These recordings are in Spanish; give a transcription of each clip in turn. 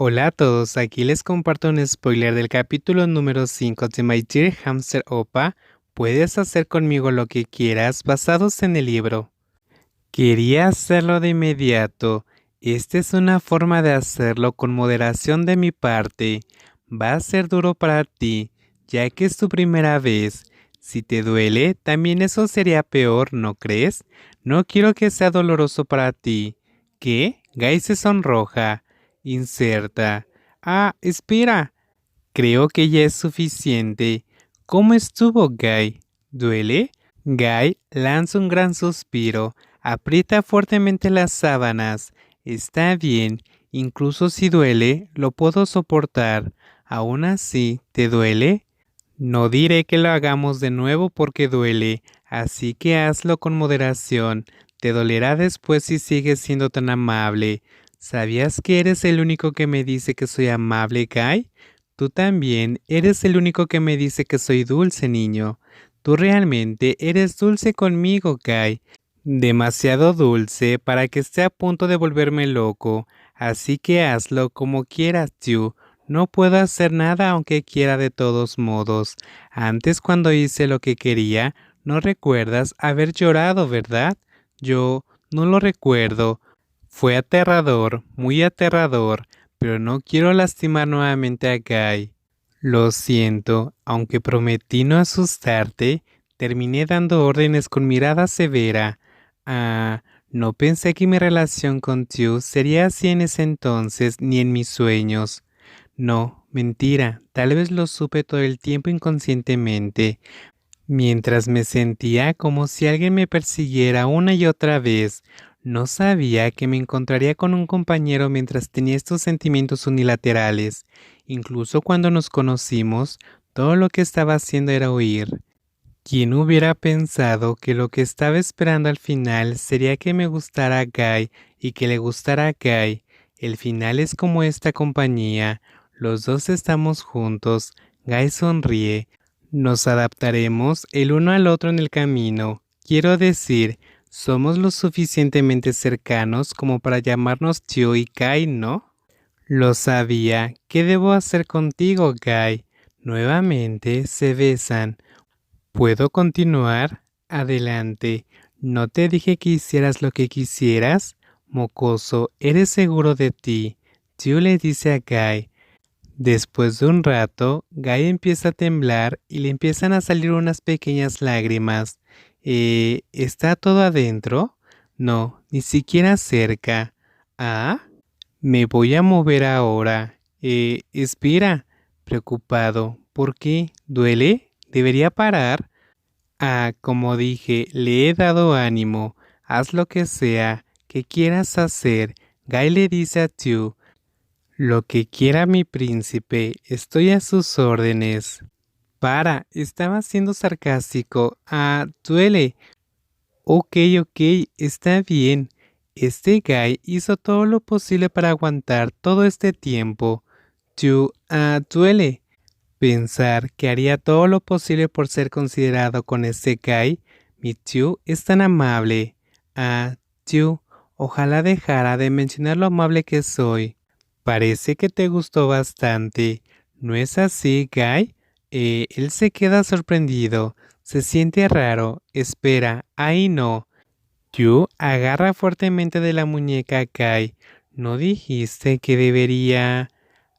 Hola a todos, aquí les comparto un spoiler del capítulo número 5 de My Dear Hamster Opa. Puedes hacer conmigo lo que quieras basados en el libro. Quería hacerlo de inmediato. Esta es una forma de hacerlo con moderación de mi parte. Va a ser duro para ti, ya que es tu primera vez. Si te duele, también eso sería peor, ¿no crees? No quiero que sea doloroso para ti. ¿Qué? Guy se sonroja. Inserta. Ah, espera. Creo que ya es suficiente. ¿Cómo estuvo, Guy? ¿Duele? Guy lanza un gran suspiro. Aprieta fuertemente las sábanas. Está bien. Incluso si duele, lo puedo soportar. Aún así, ¿te duele? No diré que lo hagamos de nuevo porque duele, así que hazlo con moderación. Te dolerá después si sigues siendo tan amable. ¿Sabías que eres el único que me dice que soy amable, Guy? Tú también eres el único que me dice que soy dulce, niño. Tú realmente eres dulce conmigo, Guy. Demasiado dulce para que esté a punto de volverme loco. Así que hazlo como quieras, tú. No puedo hacer nada aunque quiera de todos modos. Antes cuando hice lo que quería, no recuerdas haber llorado, ¿verdad? Yo no lo recuerdo. Fue aterrador, muy aterrador, pero no quiero lastimar nuevamente a Guy. Lo siento, aunque prometí no asustarte, terminé dando órdenes con mirada severa. Ah, no pensé que mi relación con Tiu sería así en ese entonces ni en mis sueños. No, mentira, tal vez lo supe todo el tiempo inconscientemente, mientras me sentía como si alguien me persiguiera una y otra vez, no sabía que me encontraría con un compañero mientras tenía estos sentimientos unilaterales. Incluso cuando nos conocimos, todo lo que estaba haciendo era huir. ¿Quién hubiera pensado que lo que estaba esperando al final sería que me gustara Guy y que le gustara Guy? El final es como esta compañía. Los dos estamos juntos. Guy sonríe. Nos adaptaremos el uno al otro en el camino. Quiero decir, somos lo suficientemente cercanos como para llamarnos Tio y Kai, ¿no? Lo sabía. ¿Qué debo hacer contigo, Guy? Nuevamente se besan. ¿Puedo continuar? Adelante. ¿No te dije que hicieras lo que quisieras? Mocoso, ¿eres seguro de ti? Tio le dice a Guy. Después de un rato, Guy empieza a temblar y le empiezan a salir unas pequeñas lágrimas. Eh, ¿Está todo adentro? No, ni siquiera cerca. ¿Ah? Me voy a mover ahora. Eh, espera. Preocupado. ¿Por qué? ¿Duele? ¿Debería parar? Ah, como dije, le he dado ánimo. Haz lo que sea, que quieras hacer. Guy le dice a Tew. Lo que quiera mi príncipe, estoy a sus órdenes. Para, estaba siendo sarcástico. Ah, duele. Ok, ok, está bien. Este guy hizo todo lo posible para aguantar todo este tiempo. Tú, ah, duele. Pensar que haría todo lo posible por ser considerado con este guy. Mi Chu es tan amable. Ah, tú, ojalá dejara de mencionar lo amable que soy. Parece que te gustó bastante. ¿No es así, Guy? Eh, él se queda sorprendido, se siente raro, espera, ahí no. Yu agarra fuertemente de la muñeca a Kai. ¿No dijiste que debería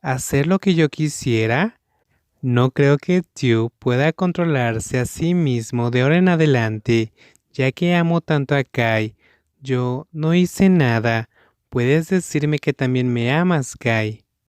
hacer lo que yo quisiera? No creo que Yu pueda controlarse a sí mismo de ahora en adelante, ya que amo tanto a Kai. Yo no hice nada. Puedes decirme que también me amas, Kai.